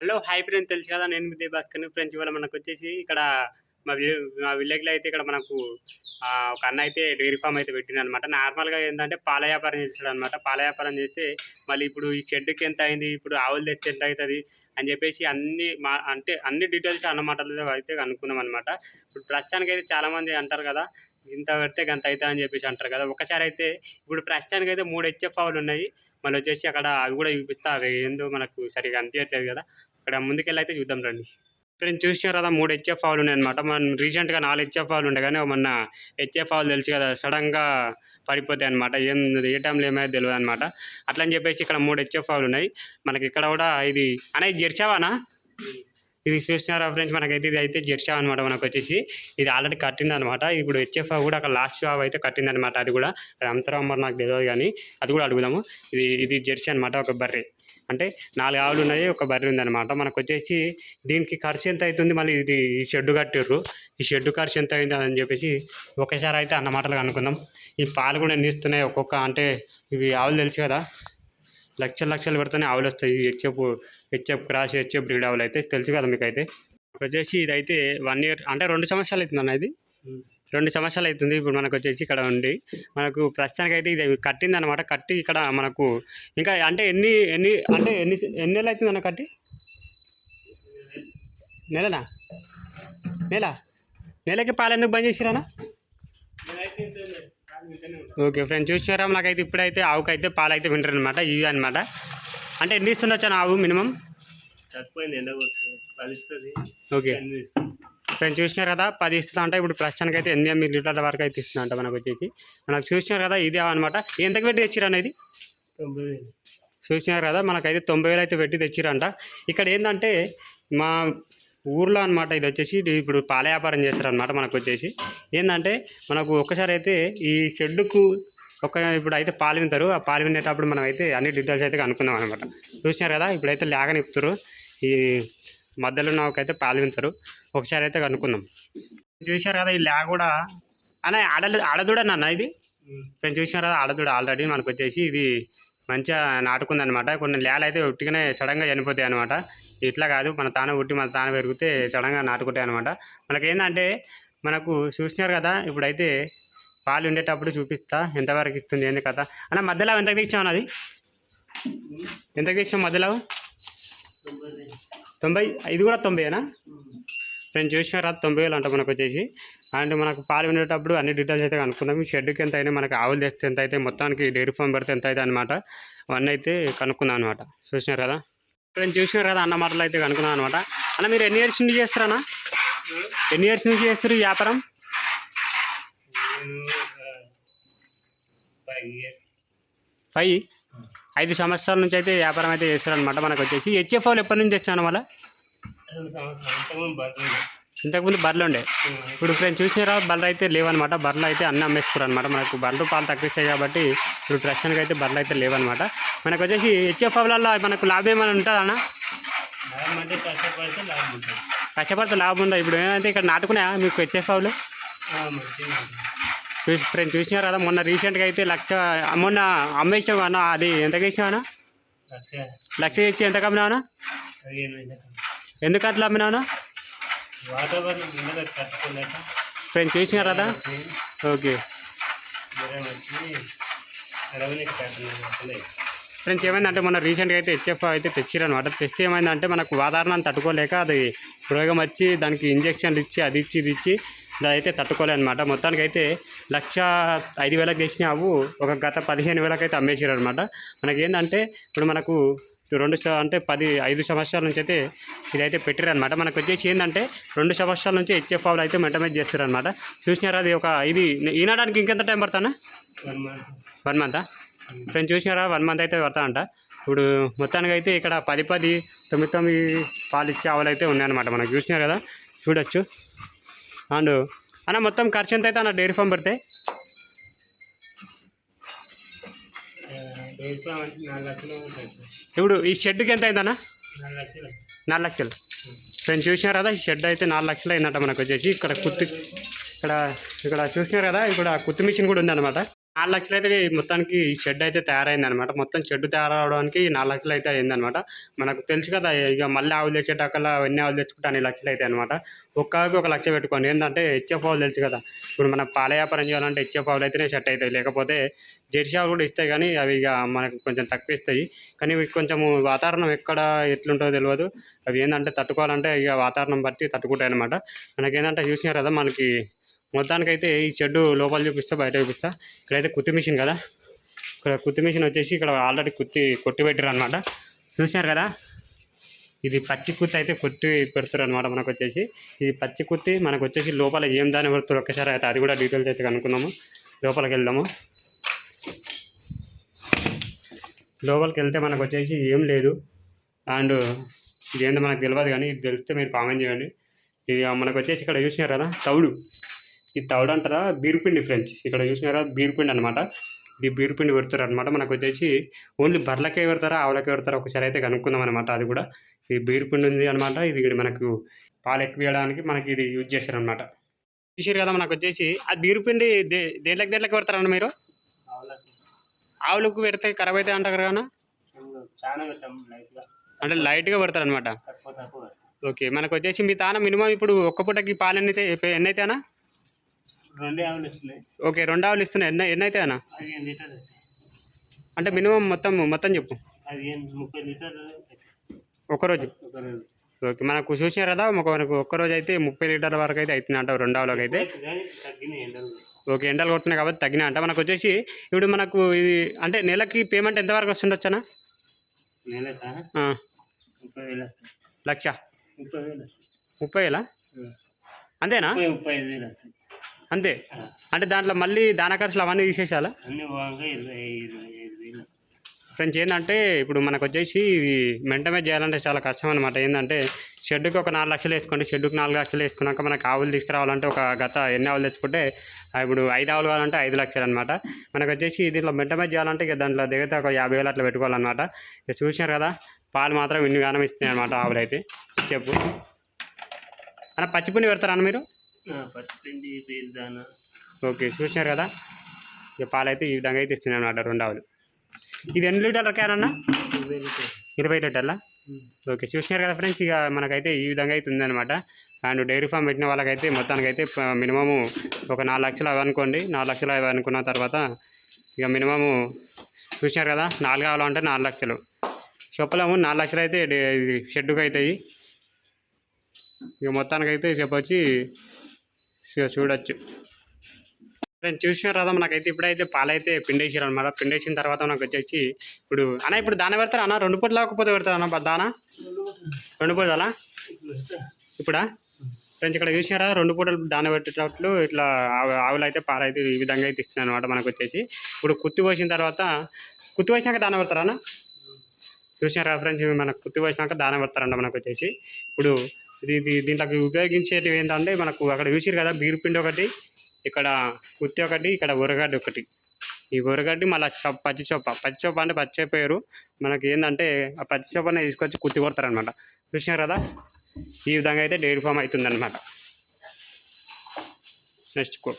Hello hi friends. తెలుసు కదా నేను మీ భాస్కర్ ఫ్రెండ్స్. ఇవాళ మనకు వచ్చేసి ఇక్కడ మా మా విలేజ్లో అయితే ఇక్కడ మనకు ఒక అన్న అయితే డైరీ ఫామ్ అయితే పెట్టింది అనమాట నార్మల్గా ఏంటంటే పాల వ్యాపారం చేస్తాడు అనమాట పాల వ్యాపారం చేస్తే మళ్ళీ ఇప్పుడు ఈ షెడ్కి ఎంత అయింది ఇప్పుడు ఆవులు తెచ్చి ఎంత అవుతుంది అని చెప్పేసి అన్ని మా అంటే అన్ని డీటెయిల్స్ అన్నమాటలు అయితే అనుకుందాం అనమాట ఇప్పుడు ప్రస్తుతానికి అయితే చాలామంది అంటారు కదా ఇంత పెడితే గంత అవుతుంది అని చెప్పేసి అంటారు కదా. ఒకసారి అయితే ఇప్పుడు ప్రస్తుతానికి అయితే మూడు హెచ్ఎఫ్ ఆవులు ఉన్నాయి. మళ్ళీ వచ్చేసి అక్కడ అవి కూడా చూపిస్తా అవి ఏందో మనకు సరిగా అనిపించట్లేదు కదా. ఇక్కడ ముందుకెళ్ళి అయితే చూద్దాం రండి. ఇక్కడ నేను చూసినారు కదా మూడు హెచ్ఎఫ్ ఆవులు ఉన్నాయి అనమాట మన రీసెంట్గా నాలుగు హెచ్ఎఫ్ ఆవులు ఉండే కానీ మొన్న హెచ్ఎఫ్ ఆవులు తెలుసు కదా సడన్గా పడిపోతాయి అనమాట ఏం ఏ టైంలో ఏమైనా తెలియదు అనమాట అట్లా అని చెప్పేసి ఇక్కడ మూడు హెచ్ఎఫ్ ఆవులు ఉన్నాయి. మనకి ఇక్కడ కూడా ఇది అనే జెర్చావానా ఇది చూసినారా ఫ్రెండ్స్? మనకైతే ఇది అయితే జెర్సీ అనమాట మనకు వచ్చేసి. ఇది ఆల్రెడీ కట్టింది అనమాట ఇప్పుడు హెచ్ఎఫ్ కూడా అక్కడ లాస్ట్ షాప్ అయితే కట్టింది అనమాట అది కూడా అది అంతరం మరి నాకు తెలియదు కానీ అది కూడా అడుగుదాము. ఇది ఇది జెర్సీ అనమాట ఒక బర్రె. అంటే నాలుగు ఆవులు ఉన్నాయి ఒక బర్రె ఉందన్నమాట. మనకు వచ్చేసి దీనికి ఖర్చు ఎంత అవుతుంది మళ్ళీ ఇది ఈ షెడ్ కట్టిర్రు. ఈ షెడ్ ఖర్చు ఎంత అయింది అని చెప్పేసి ఒకసారి అయితే అన్న మాటలు అనుకుందాం. ఈ పాలు కూడా ఎన్ని ఇస్తున్నాయి? ఒక్కొక్క అంటే ఇవి ఆవులు తెలుసు కదా. లక్షలు లక్షలు పెడితేనే ఆవులు వస్తాయి. HF HF cross HF breed ఆవులు అయితే తెలుసు కదా మీకు అయితే వచ్చేసి ఇదైతే వన్ ఇయర్ అంటే రెండు సంవత్సరాలు అవుతుంది అన్న ఇది రెండు సంవత్సరాలు అవుతుంది ఇప్పుడు మనకు వచ్చేసి ఇక్కడ ఉండి. మనకు ప్రస్తుతానికి అయితే ఇది కట్టింది అనమాట కట్టి ఇక్కడ మనకు ఇంకా అంటే ఎన్ని ఎన్ని అంటే ఎన్ని ఎన్ని నెలలు అవుతుంది అన్న కట్టి? నెలనా? నెల? నెలకి పాలు ఎందుకు బంద్ చేసిరానా ఓకే ఫ్రెండ్స్ చూసినారా? నాకైతే ఇప్పుడైతే ఆవుకైతే అయితే పాలు అయితే వింటారు అనమాట ఇవి అనమాట అంటే ఎన్ని ఇస్తుండొచ్చు ఆవు మినిమం? తక్కువైంది ఎండ ఓకే. ఫ్రెండ్స్ చూసినారు కదా పది ఇస్తుందా అంటే ఇప్పుడు ప్రస్తుతానికి అయితే ఎనిమిది ఎనిమిది లీటర్ల వరకు అయితే ఇస్తుందంట మనకు వచ్చేసి మనకు చూసినారు కదా ఇదే అనమాట ఎంతకు పెట్టి తెచ్చిరా అనేది చూసినారు కదా మనకైతే తొంభై వేలు అయితే పెట్టి తెచ్చిరంట ఇక్కడ ఏంటంటే మా ఊర్లో అనమాట ఇది వచ్చేసి ఇప్పుడు పాల వ్యాపారం చేస్తారనమాట మనకు వచ్చేసి ఏంటంటే మనకు ఒక్కసారి అయితే ఈ షెడ్డుకు ఒక ఇప్పుడు అయితే పాలు వింటారు ఆ పాలు వినేటప్పుడు మనం అయితే అన్ని డీటెయిల్స్ అయితే కనుక్కుందాం అనమాట చూసినారు కదా ఇప్పుడైతే లేగని ఇప్పుతారు ఈ మధ్యలో నాకైతే పాలు వింటారు ఒకసారి అయితే కనుక్కుందాం. చూసారు కదా ఈ ల్యా కూడా? అన్న ఆడలు ఆడదూడనన్న ఇది? ఫ్రెండ్స్ చూసినారు కదా ఆడదూడ ఆల్రెడీ మనకు వచ్చేసి ఇది మంచిగా నాటుకుందనమాట కొన్ని లేలు అయితే ఉట్టిగానే సడన్గా చనిపోతాయి అనమాట ఇట్లా కాదు మన తాన ఉట్టి మన తాన పెరిగితే సడన్గా నాటుకుంటాయి అనమాట మనకి ఏంటంటే మనకు చూసినారు కదా ఇప్పుడైతే పాలు ఉండేటప్పుడు చూపిస్తా ఎంతవరకు ఇస్తుంది ఏంది కథ. అన్న మధ్యలో ఎంతకు తెచ్చావు అది? ఎంతకు తెచ్చావు మధ్యలో? తొంభై ఇది కూడా తొంభైనా ఫ్రెండ్స్ చూసినారా తొంభై వేలు అంట మనకు వచ్చేసి అండ్ మనకు పాలు ఉండేటప్పుడు అన్ని డీటెయిల్స్ అయితే కనుక్కుందాం. ఈ షెడ్కి ఎంత అయినా మనకు ఆవులు తెస్తే ఎంత అయితే మొత్తానికి డైరీ ఫామ్ పెడితే ఎంత అయితే అనమాట అవన్నీ అయితే కనుక్కుందాం అనమాట చూసినారు కదా? ఫ్రెండ్స్ చూసినారు కదా అన్న మాటలు అయితే కనుక్కున్నాం అనమాట అన్న మీరు ఎన్ని ఇయర్స్ నుంచి చేస్తారన్నా ఎన్ని ఇయర్స్ నుంచి చేస్తారు వ్యాపారం? ఫైవ్? ఐదు సంవత్సరాల నుంచి అయితే వ్యాపారం అయితే చేస్తారనమాట మనకు వచ్చేసి హెచ్ఎఫ్ఓలు ఎప్పటి నుంచి తెచ్చాను మళ్ళీ? ఇంతకుముందు బర్రెలు ఉండే. ఇప్పుడు ఫ్రెండ్స్ చూసినారా? బర్రెలు అయితే లేవన్నమాట. బర్రెలు అయితే అన్నీ అమ్మేసుకోరు అనమాట మనకు బర్రెలు పాలు తగ్గిస్తాయి కాబట్టి ఇప్పుడు ప్రస్తుతానికి అయితే బర్రెలు అయితే లేవన్నమాట. మనకు వచ్చేసి హెచ్ఎఫ్ వల్ల మనకు లాభం ఏమైనా ఉంటుందా అన్న? కష్టపడితే లాభం ఉందా? ఇప్పుడు ఏంటంటే ఇక్కడ నాటుకున్నాయా మీకు హెచ్ఎఫ్ చూసి ఫ్రెండ్స్ చూసినారు కదా మొన్న రీసెంట్గా అయితే లక్ష మొన్న అమ్మేసాం అన్న అది ఎంతకి ఇచ్చినావు అన్న? లక్ష. ఇచ్చి ఎంత అమ్మినావునా పదిహేను వేలు ఎందుకు అట్లా కట్టుకోలేక ఫ్రెండ్స్ చూసినారు కదా? ఓకే. ఫ్రెండ్స్ ఏమైందంటే మొన్న రీసెంట్గా అయితే హెచ్ఎఫ్ అయితే తెచ్చిరనమాట తెస్తే ఏమైందంటే మనకు వాతావరణాన్ని తట్టుకోలేక అది రోగం వచ్చి దానికి ఇంజక్షన్లు ఇచ్చి అది ఇచ్చి ఇది ఇచ్చి అయితే తట్టుకోలేదన్నమాట. మొత్తానికి అయితే లక్ష ఐదు వేలకు తెచ్చినావు ఒక గత పదిహేను వేలకు అయితే అమ్మేసారు అనమాట మనకి ఏంటంటే ఇప్పుడు మనకు రెండు అంటే పది ఐదు సంవత్సరాల నుంచి అయితే ఇదైతే పెట్టారనమాట మనకు వచ్చేసి ఏంటంటే రెండు సంవత్సరాల నుంచి హెచ్ఎఫ్ ఆవులు అయితే మెయింటైన్ చేస్తారనమాట చూసినారా అది ఒక ఇది ఈనడానికి ఇంకెంత టైం పడుతుందా వన్ మంత్. వన్ మంతా? ఫ్రెండ్స్ చూసినారా? వన్ మంత్ అయితే పడతానంట ఇప్పుడు మొత్తానికి అయితే ఇక్కడ పది పది తొమ్మిది తొమ్మిది పాలు ఇచ్చే ఆవులు అయితే ఉన్నాయన్నమాట. మనకు చూసినారు కదా? చూడొచ్చు. అండ్. అన్న మొత్తం ఖర్చు ఎంత అయితే అన్న డైరీ ఫామ్ పెడితే? ఇప్పుడు ఈ షెడ్కి ఎంత అయిందన్న? నాలుగు లక్షలు. నాలుగు లక్షలు. ఫ్రెండ్స్ చూసినారు కదా ఈ షెడ్ అయితే నాలుగు లక్షలు అయిందంట మనకు వచ్చేసి. ఇక్కడ కుత్తి ఇక్కడ ఇక్కడ చూసినారు కదా ఇక్కడ కుత్తి మిషన్ కూడా ఉందన్నమాట. నాలుగు లక్షలు అయితే మొత్తానికి ఈ షెడ్ అయితే తయారైంది అనమాట మొత్తం షెడ్ తయారవడానికి నాలుగు లక్షలు అయితే అయిందనమాట మనకు తెలుసు కదా ఇక మళ్ళీ ఆవులు తెచ్చేటక్కల ఎన్ని ఆవులు తెచ్చుకుంటే అన్ని లక్షలు అయితే అనమాట ఒక్కరికి ఒక లక్ష పెట్టుకోండి. ఏంటంటే హెచ్ఎఫ్ ఆవులు తెలుసు కదా ఇప్పుడు మన పాల వ్యాపారం చేయాలంటే హెచ్ఎఫ్ ఆవులు అయితేనే సెట్ అవుతాయి. లేకపోతే జెర్సీ ఆవులు కూడా ఇస్తాయి కానీ అవి ఇక మనకు కొంచెం తక్కువ ఇస్తాయి. కానీ ఇవి కొంచెము వాతావరణం ఎక్కడ ఎట్లుంటుందో తెలియదు అవి ఏంటంటే తట్టుకోవాలంటే ఇక వాతావరణం బట్టి తట్టుకుంటాయి అనమాట మనకేంటంటే చూసినారు కదా మనకి మొత్తానికైతే ఈ షెడ్ లోపల చూపిస్తా బయట చూపిస్తా. ఇక్కడైతే కుత్తి మిషన్ కదా. ఇక్కడ కుత్తి మిషన్ వచ్చేసి ఇక్కడ ఆల్రెడీ కుత్తి కొట్టి పెట్టారు అనమాట చూసినారు కదా? ఇది పచ్చి కుత్తి అయితే కొట్టి పెడతారు అనమాట మనకు వచ్చేసి. ఇది పచ్చి కుత్తి మనకు వచ్చేసి లోపల ఏం దాని పెడతారు ఒక్కసారి అయితే అది కూడా డీటెయిల్స్ అయితే కనుక్కుందాము. లోపలికి వెళ్దాము. లోపలికి వెళ్తే మనకు వచ్చేసి ఏం లేదు. అండ్ ఇదేందో మనకు తెలియదు కానీ ఇది తెలిస్తే మీరు కామెంట్ చేయండి. ఇది మనకు వచ్చేసి ఇక్కడ చూసినారు కదా? తౌడు. ఈ తౌడు అంటారా? బీరుపిండి ఫ్రెండ్స్ ఇక్కడ చూసినారా? బీరుపిండి అనమాట ఇది బీరుపిండి పెడతారు అనమాట మనకు వచ్చేసి ఓన్లీ బర్రెలకే పెడతారా? ఆవులకే పెడతారా? ఒకసారి అయితే కనుక్కుందాం అనమాట అది కూడా ఇది బీరుపిండి ఉంది అనమాట ఇది ఇక్కడ మనకు పాలు ఎక్కువ ఇవ్వడానికి మనకి ఇది యూజ్ చేస్తారు అనమాట చూసారు కదా మనకు వచ్చేసి. ఆ బీరుపిండి దే దేంట్లోకి దేంట్లోకి పెడతారన్న మీరు? ఆవులకు. పెడితే ఖరాబ్ అయితే అంటారు కదా? అంటే లైట్గా పెడతారు అనమాట తక్కువ తక్కువ. పెడతాం. ఓకే. మనకు వచ్చేసి మీ తాన మినిమం ఇప్పుడు ఒక్క పూటకి పాలు ఎన్ని అయితే ఎన్ని అవుతాయనా రెండే ఆవులు ఇస్తున్నాయి. ఓకే రెండు ఆవులు ఇస్తున్నాయి. ఎన్ని ఎన్ని పదిహేను లీటర్లు అంటే మినిమం మొత్తం మొత్తం చెప్పు. పదిహేను ముప్పై లీటర్లు అవుతాయి. ఒక్కరోజు? ఒక రోజు ఓకే మనకు చూసినారు కదా ఒక మనకు ఒక్కరోజు అయితే ముప్పై లీటర్ల వరకు అయితే అవుతుంది అంట రెండు ఆవులకు అయితే. ఓకే ఎండలు కొడుతున్నాయి కాబట్టి తగ్గినాయి అంట. మనకు వచ్చేసి ఇప్పుడు మనకు ఇది అంటే నెలకి పేమెంట్ ఎంతవరకు వస్తుండొచ్చనా లక్ష? ముప్పై వేలు వస్తాయి. ముప్పై వేలా? అంతేనా? ముప్పై ముప్పై ఐదు వేలు వస్తాయి. అంతే. అంటే దాంట్లో మళ్ళీ దాన ఖర్చులు అవన్నీ తీసేసాలా ఫ్రెండ్స్ ఏంటంటే ఇప్పుడు మనకు వచ్చేసి ఇది మెంటమే చేయాలంటే చాలా కష్టం అనమాట ఏంటంటే షెడ్కి ఒక నాలుగు లక్షలు వేసుకోండి షెడ్కి నాలుగు లక్షలు వేసుకున్నాక మనకు ఆవులు తీసుకురావాలంటే ఒక గత ఎన్ని ఆవులు తెచ్చుకుంటే ఇప్పుడు ఐదు ఆవులు కావాలంటే ఐదు లక్షలు అనమాట మనకు వచ్చేసి దీంట్లో మెంటమే చేయాలంటే ఇక దాంట్లో దిగితే ఒక యాభై వేలు అట్లా పెట్టుకోవాలన్నమాట. ఇక చూసినారు కదా పాలు మాత్రం ఇన్ని గానం ఇస్తున్నాయి అనమాట ఆవులు అయితే చెప్పు. అన్న పచ్చిపుని పెడతారా మీరు? దానా ఓకే చూసినారు కదా? ఇక పాలు అయితే ఈ విధంగా అయితే ఇస్తున్నాయి అనమాట రెండు ఆవులు ఇది ఎన్ని లీటర్ల క్యాన్ అన్న? ఇరవై లీటర్లు. ఓకే చూసినారు కదా ఫ్రెండ్స్? ఇక మనకైతే ఈ విధంగా అయితే ఉందన్నమాట. అండ్ డైరీ ఫామ్ పెట్టిన వాళ్ళకైతే మొత్తానికైతే మినిమము ఒక నాలుగు లక్షలు అవి అనుకోండి. నాలుగు లక్షలు అవి అనుకున్న తర్వాత ఇక మినిమము చూసినారు కదా? నాలుగు కావాలంటే నాలుగు లక్షలు. చెప్పలేము నాలుగు లక్షలు అయితే షెడ్డుకి అవుతాయి ఇక మొత్తానికైతే చెప్పొచ్చి చూడొచ్చు. ఫ్రెండ్స్ చూసిన తర్వాత మనకైతే ఇప్పుడైతే పాలైతే పిండేసారు అనమాట పిండేసిన తర్వాత మనకు వచ్చేసి ఇప్పుడు అన్న ఇప్పుడు దాన పెడతారా అన్న? రెండు పూట లేకపోతే పెడతారు అన్న దాన? రెండు పూటలా? ఇప్పుడా? ఫ్రెండ్స్ ఇక్కడ చూసినారా? రెండు పూటలు దాన పెట్టేటట్లు ఇట్లా ఆవులు అయితే పాలైతే ఈ విధంగా అయితే ఇస్తున్నాయి అనమాట మనకు వచ్చేసి. ఇప్పుడు కుత్తి పోసిన తర్వాత కుత్తి పోసినాక దాన పెడతారా అన్న? చూసినారా ఫ్రెండ్స్? మనకు కుత్తి పోసినాక దాన పెడతారంట మనకు వచ్చేసి. ఇప్పుడు ఇది దీంట్లోకి ఉపయోగించేటివి ఏంటంటే మనకు అక్కడ చూసిరు కదా బీరుపిండి ఒకటి ఇక్కడ కుత్తి ఒకటి ఇక్కడ ఉరగడ్డి ఒకటి. ఈ ఉరగడ్డి మళ్ళీ చొప్ప పచ్చి చొప్ప. పచ్చి చొప్ప అంటే పచ్చి పేరు. మనకి ఏంటంటే ఆ పచ్చి తీసుకొచ్చి కుత్తి కొడతారనమాట చూసినారు కదా? ఈ విధంగా అయితే డైరీ ఫామ్ అవుతుందన్నమాట. నెక్స్ట్ కో